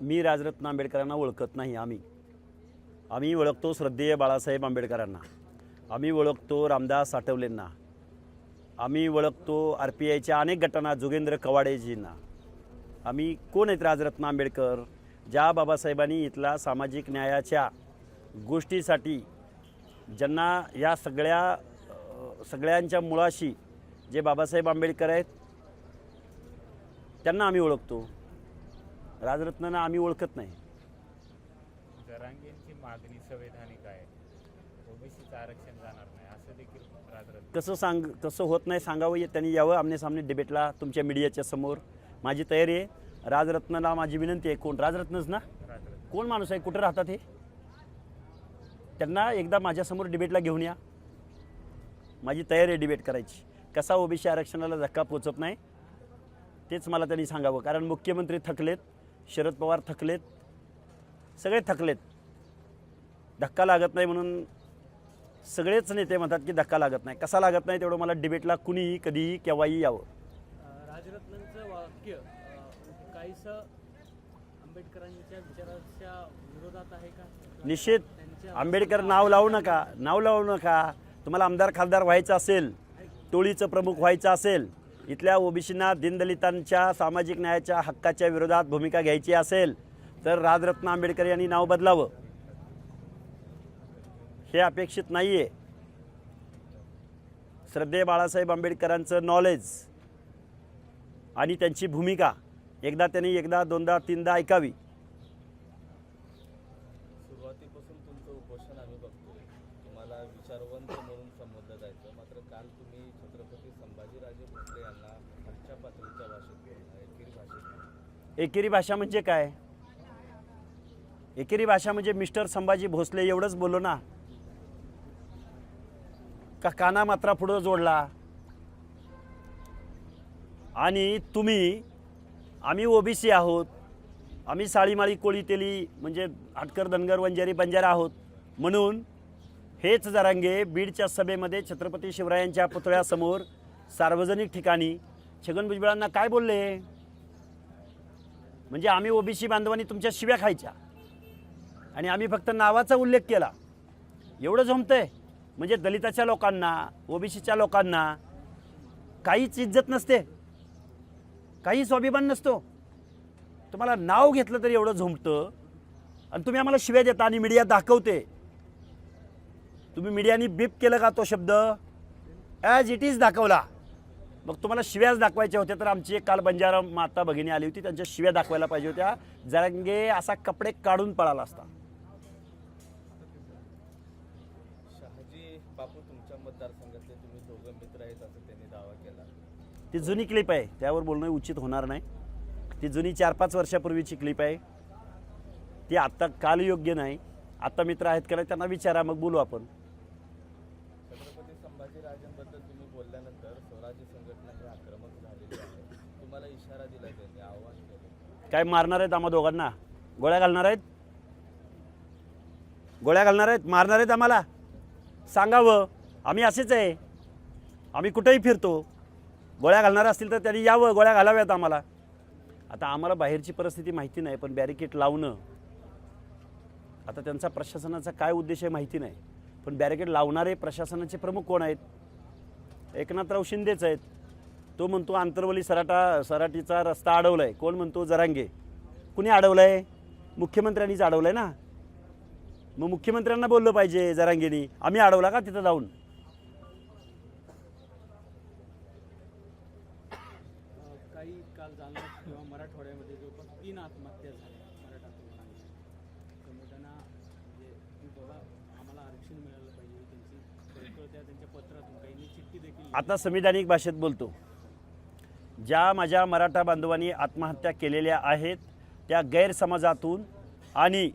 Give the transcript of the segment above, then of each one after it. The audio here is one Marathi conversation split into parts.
मी राजरत्न आंबेडकरांना ओळखत नाही आम्ही. आम्ही ओळखतो श्रद्धेय बाळासाहेब आंबेडकरांना. आम्ही ओळखतो रामदास आठवलेंना. आम्ही ओळखतो आर पी आयच्या अनेक गटांना जोगेंद्र कवाडेजींना. आम्ही कोण आहेत राजरत्न आंबेडकर? ज्या बाबासाहेबांनी इथला सामाजिक न्यायाच्या गोष्टीसाठी ज्यांना या सगळ्या सगळ्यांच्या मुळाशी जे बाबासाहेब आंबेडकर आहेत त्यांना आम्ही ओळखतो. राजरत्नांना आम्ही ओळखत नाही. जरांगेंची मागणी संवैधानिक आहे. ओबीसीचं आरक्षण जाणार नाही असं देखील राजरत्न कसं सांग कसं होत नाही सांगावं त्यांनी यावं आमने सामने डिबेटला तुमच्या मीडियाच्या समोर. माझी तयारी आहे राजरत्नाला माझी विनंती आहे कोण? राजरत्नच ना? राजरत्न. कोण माणूस आहे? कुठं राहतात हे? त्यांना एकदा माझ्यासमोर डिबेटला घेऊन या. माझी तयारी आहे डिबेट करायची. कसा ओबीसी आरक्षणाला धक्का पोचत नाही तेच मला त्यांनी सांगावं. कारण मुख्यमंत्री थकलेत शरद पवार थकलेत. सगळे थकलेत. धक्का लागत नाही म्हणून सगळेच नेते म्हणतात की धक्का लागत नाही. कसा लागत नाही तेवढं मला डिबेटला कुणीही कधीही केव्हाही यावं. राजरत्नांचं वाक्य काहीसं आंबेडकरांच्या विचाराच्या विरोधात आहे का? निश्चित आंबेडकर नाव लावू नका. नाव लावू नका. तुम्हाला आमदार खासदार व्हायचं असेल टोळीचं प्रमुख व्हायचं असेल इथल्या ओबीसींना दीनदलितांच्या सामाजिक न्यायाच्या हक्काच्या विरोधात भूमिका घ्यायची असेल तर राजरत्न आंबेडकर यांनी नाव बदलावं. हे अपेक्षित नाही आहे श्रद्धे बाळासाहेब आंबेडकरांचं नॉलेज आणि त्यांची भूमिका एकदा त्यांनी एकदा दोनदा तीनदा ऐकावी सुरुवातीपासून तुमचं उपोषण आम्ही बघतोय तुम्हाला विचारवंत म्हणून संबोधलं जायचं मात्र काल तुम्ही छत्रपती संभाजीराजे भोसले यांना खालच्या पातळीच्या भाषेत एकेरी भाषेत एकेरी भाषा म्हणजे काय? एकेरी भाषा म्हणजे मिस्टर संभाजी भोसले एवढंच बोललो ना. का काना मात्रा पुढं जोडला? आणि तुम्ही आम्ही ओबीसी आहोत आम्ही साळीमाळी कोळी तेली म्हणजे आटकर धनगर वंजारी बंजारा आहोत म्हणून हेच जरांगे बीडच्या सभेमध्ये छत्रपती शिवरायांच्या पुतळ्यासमोर सार्वजनिक ठिकाणी छगन भुजबळांना काय बोलले? म्हणजे आम्ही ओबीसी बांधवांनी तुमच्या शिव्या खायच्या. आणि आम्ही फक्त नावाचा उल्लेख केला. एवढं जमतंय? म्हणजे दलिताच्या लोकांना ओबीसीच्या लोकांना काहीच इज्जत नसते. काही स्वाभिमान नसतो. तुम्हाला नाव घेतलं तरी एवढं झोंबतं आणि तुम्ही आम्हाला शिव्या देता आणि मीडिया दाखवते. तुम्ही मीडियानी बीप केलं का तो शब्द? ॲज इट इज दाखवला. मग तुम्हाला शिव्याच दाखवायच्या होत्या तर आमची एक काल बंजारा माता भगिनी आली होती त्यांच्या शिव्या दाखवायला पाहिजे होत्या जरांगे असा कपडे काढून पळाला असता. ती जुनी क्लिप आहे त्यावर बोलणं उचित होणार नाही. ती जुनी चार पाच वर्षापूर्वीची क्लिप आहे. ती आत्ता काल योग्य नाही. आत्ता मित्र आहेत का नाही त्यांना विचारा मग बोलू आपण छत्रपती संभाजीराजांबद्दल तुम्ही बोलल्यानंतर स्वराज्य संघटना ही आक्रमक झालेली आहे तुम्हाला इशारा दिला त्यांनी आव्हान केलं काय मारणार आहेत आम्हा दोघांना? गोळ्या घालणार आहेत? गोळ्या घालणार आहेत? मारणार आहेत आम्हाला? सांगावं. आम्ही असेच आहे. आम्ही कुठेही फिरतो. गोळ्या घालणार असतील तर त्यांनी यावं. गोळ्या घालाव्यात आम्हाला. आता आम्हाला बाहेरची परिस्थिती माहिती नाही पण बॅरिकेड लावणं. आता त्यांचा प्रशासनाचा काय उद्देश आहे माहिती नाही. पण बॅरिकेड लावणारे प्रशासनाचे प्रमुख कोण आहेत? एकनाथराव शिंदेच आहेत. तो म्हणतो आंतरवली सराटा सराटीचा रस्ता अडवला आहे कोण म्हणतो जरांगे. कुणी अडवलं आहे मुख्यमंत्र्यांनीच अडवलं आहे ना. मग मुख्यमंत्र्यांना बोललं पाहिजे जरांगेनी आम्ही अडवला का तिथं जाऊन? अ, काही काल जालन्यात किंवा मराठवाड्यामध्ये जवळपास तीन आत्महत्या झाल्या मराठा तरुणांच्या संघटना म्हणजे की बाबा आम्हाला आरक्षण मिळालं पाहिजे त्यांची कळकळ त्या त्यांच्या पत्रातून काहींनी चिठ्ठी देखील लिहिली. आता संविधानिक भाषेत बोलतो. ज्या माझ्या मराठा बांधवांनी आत्महत्या केलेल्या आहेत त्या गैरसमजातून आणि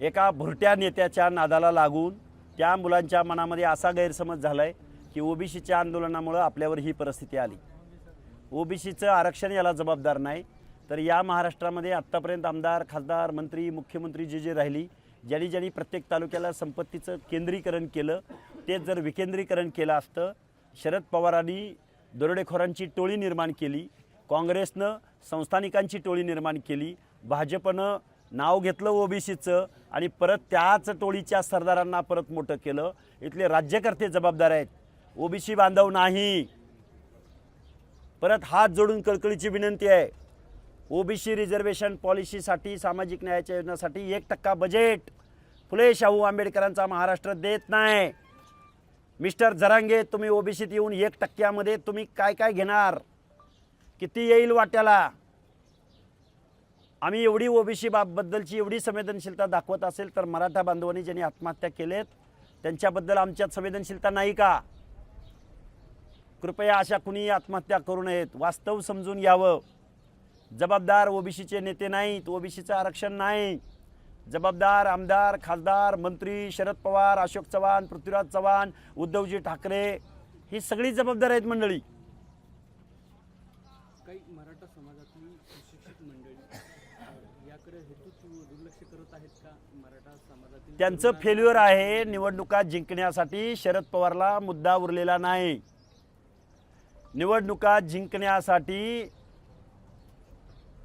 एका भुरट्या नेत्याच्या नादाला लागून त्या मुलांच्या मनामध्ये असा गैरसमज झाला आहे की ओबीसीच्या आंदोलनामुळं आपल्यावर ही परिस्थिती आली. ओबीसीचं आरक्षण याला जबाबदार नाही तर या महाराष्ट्रामध्ये आत्तापर्यंत आमदार खासदार मंत्री मुख्यमंत्री जे जे राहिली ज्यांनी ज्यांनी प्रत्येक तालुक्याला संपत्तीचं केंद्रीकरण केलं तेच जर विकेंद्रीकरण केलं असतं शरद पवारांनी दरोडेखोरांची टोळी निर्माण केली काँग्रेसनं संस्थानिकांची टोळी निर्माण केली भाजपनं नाव घेतलं ओबीसीचं आणि परत त्याच टोळीच्या सरदारांना परत मोठं केलं. इथले राज्यकर्ते जबाबदार आहेत. ओबीसी बांधव नाही. परत हात जोडून कळकळीची विनंती आहे. ओबीसी रिझर्वेशन पॉलिसीसाठी सामाजिक न्यायाच्या योजनासाठी एक टक्का बजेट फुले शाहू आंबेडकरांचा महाराष्ट्र देत नाही. मिस्टर जरांगे तुम्ही ओबीसीत येऊन एक टक्क्यामध्ये तुम्ही काय काय घेणार? किती येईल वाट्याला? आम्ही एवढी ओबीसी बाबद्दलची एवढी संवेदनशीलता दाखवत असेल तर मराठा बांधवांनी ज्यांनी आत्महत्या केलेत त्यांच्याबद्दल आमच्यात संवेदनशीलता नाही का? कृपया अशा कुणीही आत्महत्या करू नयेत. वास्तव समजून यावं. जबाबदार ओबीसीचे नेते नाहीत. ओबीसीचं आरक्षण नाही. जबाबदार आमदार खासदार मंत्री शरद पवार अशोक चव्हाण पृथ्वीराज चव्हाण उद्धवजी ठाकरे ही सगळी जबाबदार आहेत मंडळी. काही मराठा समाजातली सुशिक्षित मंडळी अ, याकडे हेतू दुर्लक्ष करत आहेत का? मराठा समाजातील त्यांचं फेल्युअर आहे निवडणुका जिंकण्यासाठी शरद पवारला मुद्दा उरलेला नाही. निवडणुका जिंकण्यासाठी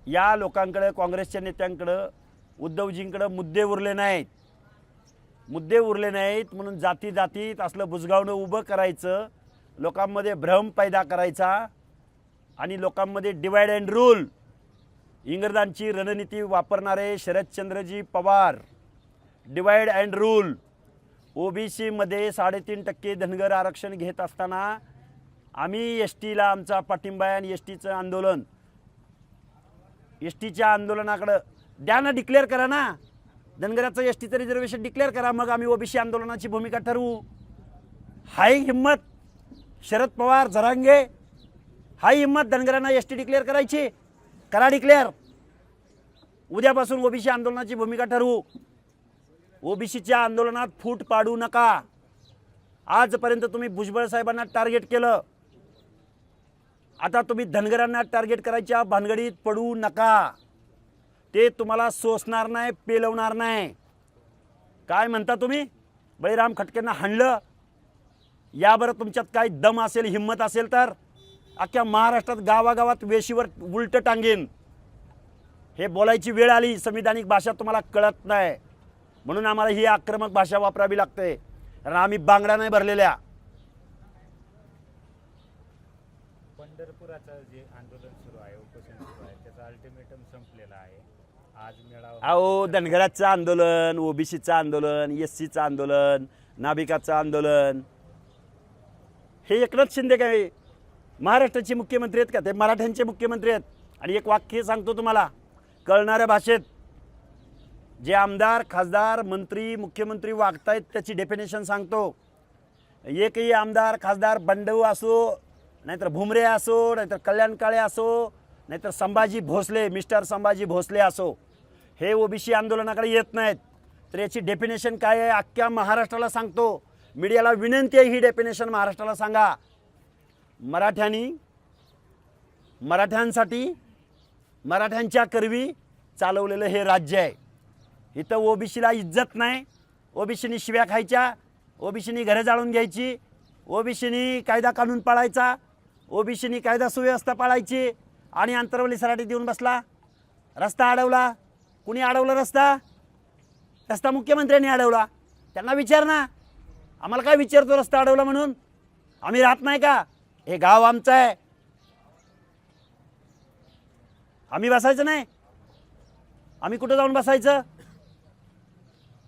या लोकांकडे काँग्रेसच्या नेत्यांकडं उद्धवजींकडं मुद्दे उरले नाहीत. मुद्दे उरले नाहीत म्हणून जाती जातीत असलं बुजगावणं उभं करायचं लोकांमध्ये भ्रम पैदा करायचा आणि लोकांमध्ये डिवाईड अँड रूल इंग्रजांची रणनीती वापरणारे Sharadchandraji Pawar. Divide and rule ओबीसीमध्ये साडेतीन टक्के धनगर आरक्षण घेत असताना आम्ही एस टीला आमचा पाठिंबा आहे आणि एस टीचं आंदोलन. एस टीच्या आंदोलनाकडं द्या ना डिक्लेअर करा ना. धनगराचं एस टीचं रिझर्वेशन डिक्लेअर करा मग आम्ही ओबीसी आंदोलनाची भूमिका ठरवू. हाय हिंमत शरद पवार झरांगे हाय हिंमत धनगरांना एस टी डिक्लेअर करायची. करा डिक्लेअर उद्यापासून ओबीसी आंदोलनाची भूमिका ठरवू. ओबीसीच्या आंदोलनात फूट पाडू नका. आजपर्यंत तुम्ही भुजबळ साहेबांना टार्गेट केलं. आता तुम्ही धनगरांना टार्गेट करायच्या भानगडीत पडू नका. ते तुम्हाला सोसणार नाही पेलवणार नाही. काय म्हणता तुम्ही? बळीराम खटकेंना हाणलं. या बरं तुमच्यात काय दम असेल हिंमत असेल तर अख्ख्या महाराष्ट्रात गावागावात वेशीवर उलटं टांगेन. हे बोलायची वेळ आली संविधानिक भाषा तुम्हाला कळत नाही. म्हणून आम्हाला ही आक्रमक भाषा वापरावी लागते. कारण आम्ही बांगड्या नाही भरलेल्या पंढरपुराचं जे आंदोलन सुरू आहे उपोषण सुरू आहे त्याचा अल्टिमेटम संपलेला आहे आज मेळावा अहो धनगराचं आंदोलन ओबीसीचं आंदोलन एस सीचं आंदोलन नाभिकाचं आंदोलन. हे एकनाथ शिंदे काय? महाराष्ट्राचे मुख्यमंत्री आहेत का? ते मराठ्यांचे मुख्यमंत्री आहेत. आणि एक वाक्य सांगतो तुम्हाला. कळणाऱ्या भाषेत जे आमदार खासदार मंत्री मुख्यमंत्री वागतायत त्याची डेफिनेशन सांगतो. एकही आमदार खासदार बंडू असो नाहीतर भुमरे असो नाहीतर कल्याण काळे असो नाहीतर संभाजी भोसले मिस्टर संभाजी भोसले असो हे ओबीसी आंदोलनाकडे येत नाहीत. तर याची डेफिनेशन काय आहे? अख्ख्या महाराष्ट्राला सांगतो. मीडियाला विनंती आहे ही डेफिनेशन महाराष्ट्राला सांगा. मराठ्यांनी मराठ्यांसाठी मराठ्यांच्या करवी चालवलेलं हे राज्य आहे. इथं ओबीसीला इज्जत नाही. ओबीसीनी शिव्या खायच्या. ओबीसीनी घरं जाळून घ्यायची. ओबीसीनी कायदा कानून पाळायचा. ओबीसीनी कायदा सुव्यवस्था पाळायची. आणि अंतरवली सराटी देऊन बसला. रस्ता अडवला. कुणी अडवला रस्ता? रस्ता मुख्यमंत्र्यांनी अडवला. त्यांना विचार ना. आम्हाला काय विचारतो रस्ता अडवला म्हणून? आम्ही राहत नाही का? हे गाव आमचं आहे. आम्ही बसायचं नाही. आम्ही कुठं जाऊन बसायचं?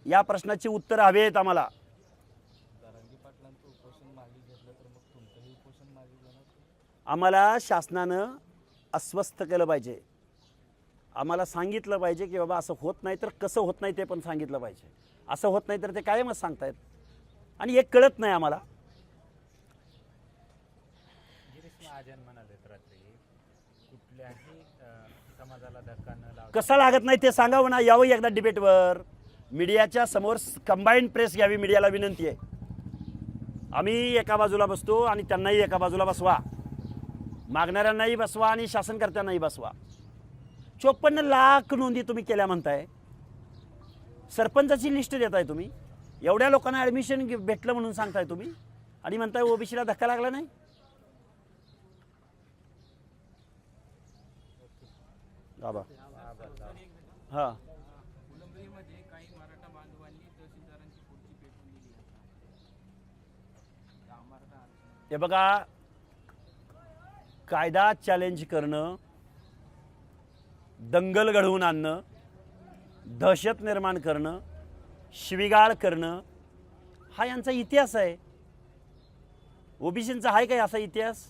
या प्रश्नाची उत्तर हवेत आम्हाला. आम्हाला शासनानं अस्वस्थ केलं पाहिजे. आम्हाला सांगितलं पाहिजे की बाबा असं होत नाही तर कसं होत नाही ते पण सांगितलं पाहिजे. असं होत नाही तर ते कायमच सांगतायत. आणि एक कळत नाही आम्हाला. कसा लागत नाही ते सांगावं ना यावं एकदा डिबेटवर. मीडियाच्या समोर कंबाईंड प्रेस घ्यावी मीडियाला विनंती आहे. आम्ही एका बाजूला बसतो आणि त्यांनाही एका बाजूला बसवा. मागणाऱ्यांनाही बसवा आणि शासनकर्त्यांनाही बसवा. चोपन्न लाख नोंदी तुम्ही केल्या म्हणताय. सरपंचाची लिस्ट देताय तुम्ही. एवढ्या लोकांना ॲडमिशन भेटलं म्हणून सांगताय तुम्ही. आणि म्हणताय ओबीसीला धक्का लागला नाही? बाबा. हां. हे बघा कायदा चॅलेंज करणं दंगल घडवून आणणं दहशत निर्माण करणं शिविगाळ करणं हा यांचा इतिहास आहे. ओबीसींचा आहे काय असा इतिहास?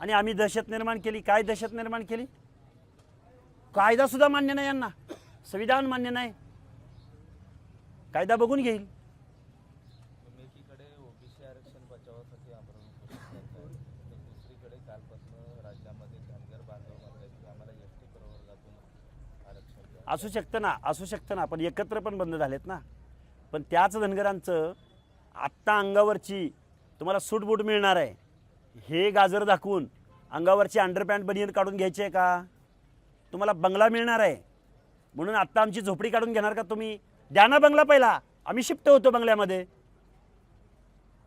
आणि आम्ही दहशत निर्माण केली काय दहशत निर्माण केली? कायदा सुद्धा मान्य नाही यांना. संविधान मान्य नाही. कायदा बघून घेईल तुम्ही एकीकडे ओबीसी आरक्षण बचावासाठी आंदोलन उपोषण करताय तर दुसरीकडे कालपासून राज्यामध्ये धनगर बांधव म्हणतात की आम्हाला एस टी प्रवर्गातून आरक्षण द्या असू शकतं ना असू शकतं ना पण एकत्र पण बंद झालेत ना. पण त्याच धनगरांचं आत्ता अंगावरची तुम्हाला सूटबूट मिळणार आहे. हे गाजर दाखवून अंगावरची अंडरपॅन्ट बनियन काढून घ्यायची आहे का? तुम्हाला बंगला मिळणार आहे. म्हणून आत्ता आमची झोपडी काढून घेणार का तुम्ही? द्या ना बंगला पहिला. आम्ही शिफ्ट होतो बंगल्यामध्ये.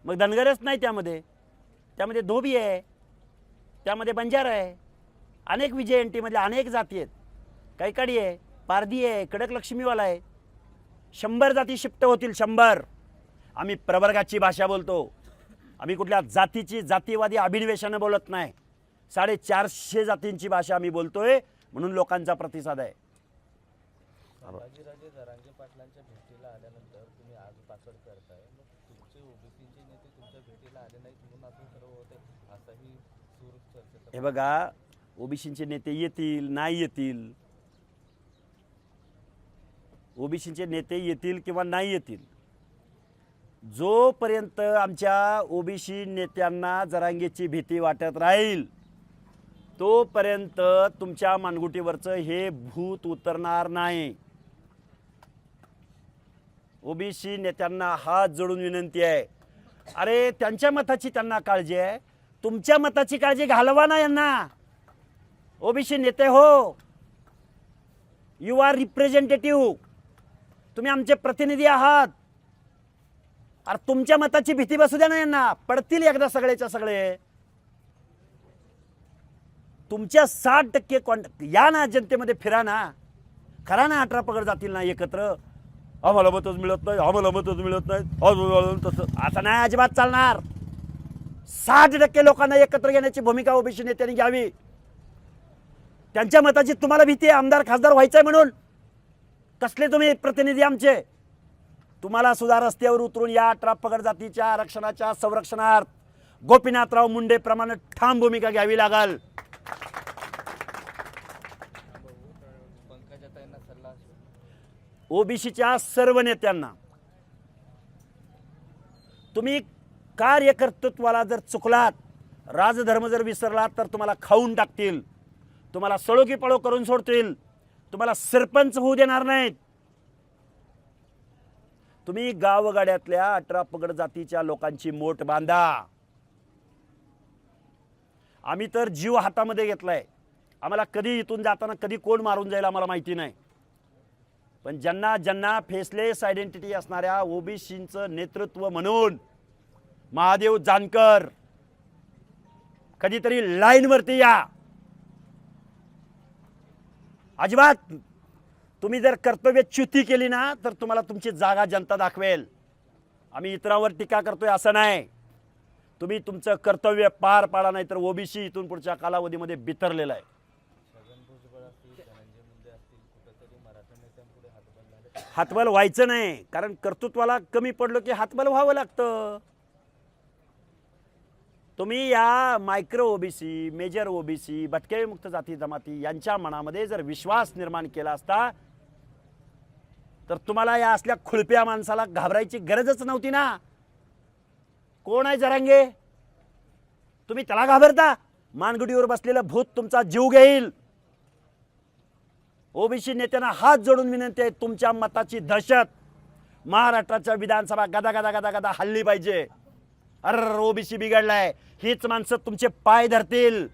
मग धनगरच नाही त्यामध्ये. त्यामध्ये धोबी आहे. त्यामध्ये बंजार आहे. अनेक विजय एन टीमधल्या अनेक जाती आहेत. काही काडी आहे. पारधी आहे कडक लक्ष्मीवाला आहे. शंभर जाती शिफ्ट होतील शंभर. आम्ही प्रवर्गाची भाषा बोलतो. आम्ही कुठल्या जातीची जातीवादी अभिनिवेशानं बोलत नाही. साडेचारशे जातींची भाषा आम्ही बोलतोय म्हणून लोकांचा प्रतिसाद आहे. संभाजीराजे जरांगे पाटलांच्या भेटीला आल्यानंतर तुम्ही आज पाकड करताय. मग तुमचे ओबीसीचे नेते तुमच्या भेटीला आले नाहीत म्हणून असं सर्व होते. असाही सूर चर्चेचा हे बघा ओबीसीचे नेते येतील नाही येतील ओबीसीचे नेते येतील किंवा नाही येतील. जोपर्यंत आमच्या ओबीसी नेत्यांना जरांगेची भीती वाटत राहील तोपर्यंत तुमच्या मानगुटीवरचं हे भूत उतरणार नाही. ओबीसी नेत्यांना हात जोडून विनंती आहे. अरे त्यांच्या मताची त्यांना काळजी आहे. तुमच्या मताची काळजी घालवा ना यांना. ओबीसी नेते हो. यू आर रिप्रेझेंटेटिव्ह तुम्ही आमचे प्रतिनिधी आहात. अरे तुमच्या मताची भीती बसू द्या ना यांना. पडतील एकदा सगळेच्या सगळे. तुमच्या साठ टक्के कॉन्ट या ना जनतेमध्ये फिरा ना. खरा ना अठरा पगड जातील ना एकत्र. आम्हाला मतच मिळत नाही आम्हाला मतच मिळत नाही. तसं. असं नाही अजिबात चालणार. साठ टक्के लोकांना एकत्र घेण्याची भूमिका ओबीसी नेत्यांनी घ्यावी. त्यांच्या मताची तुम्हाला भीती आहे. आमदार खासदार व्हायचंय म्हणून. कसले तुम्ही प्रतिनिधी आमचे? तुम्हाला सुद्धा रस्त्यावर उतरून या अठरा पगड जातीच्या आरक्षणाच्या संरक्षणार्थ गोपीनाथराव मुंडे प्रमाणे ठाम भूमिका घ्यावी लागल. ओबीसीच्या सर्व नेत्यांना तुम्ही कार्यकर्तृत्वाला जर चुकलात राजधर्म जर विसरलात तर तुम्हाला खाऊन टाकतील. तुम्हाला सळोकी पळो करून सोडतील. तुम्हाला सरपंच होऊ देणार नाहीत. तुम्ही गावगाड्यातल्या अठरा पगड जातीच्या लोकांची मोठ बांधा. आम्ही तर जीव हातामध्ये घेतलाय. आम्हाला कधी इथून जाताना कधी कोण मारून जाईल आम्हाला माहिती नाही. पण ज्यांना ज्यांना फेसलेस आयडेंटिटी असणाऱ्या ओबीसीचं नेतृत्व म्हणून महादेव जानकर कधीतरी लाईनवरती या. अजिबात! तुम्ही जर कर्तव्य च्युती केली ना तर तुम्हाला तुमची जागा जनता दाखवेल. आम्ही इतरांवर टीका करतोय असं नाही. तुम्ही तुमचं कर्तव्य पार पाडा नाही तर ओबीसी इथून पुढच्या कालावधीमध्ये बितरलेलं आहे. हातबल हातबल व्हायचं नाही कारण कर्तृत्वाला कमी पडलो की हातबल व्हावं लागतं. तुम्ही या मायक्रो ओबीसी मेजर ओबीसी भटके मुक्त जाती जमाती यांच्या मनामध्ये जर विश्वास निर्माण केला असता तर तुम्हाला या असल्या खुळप्या माणसाला घाबरायची गरजच नव्हती ना. कोण आहे जरांगे? तुम्ही त्याला घाबरता? मानगुडीवर बसलेलं भूत तुमचा जीव घेईल. ओबीसी नेत्यांना हात जोडून विनंती आहे तुमच्या मताची दहशत महाराष्ट्राच्या विधानसभा गदा गदा गदा गदा हल्ली पाहिजे. अर ओबीसी बिघडलाय. हीच माणसं तुमचे पाय धरतील.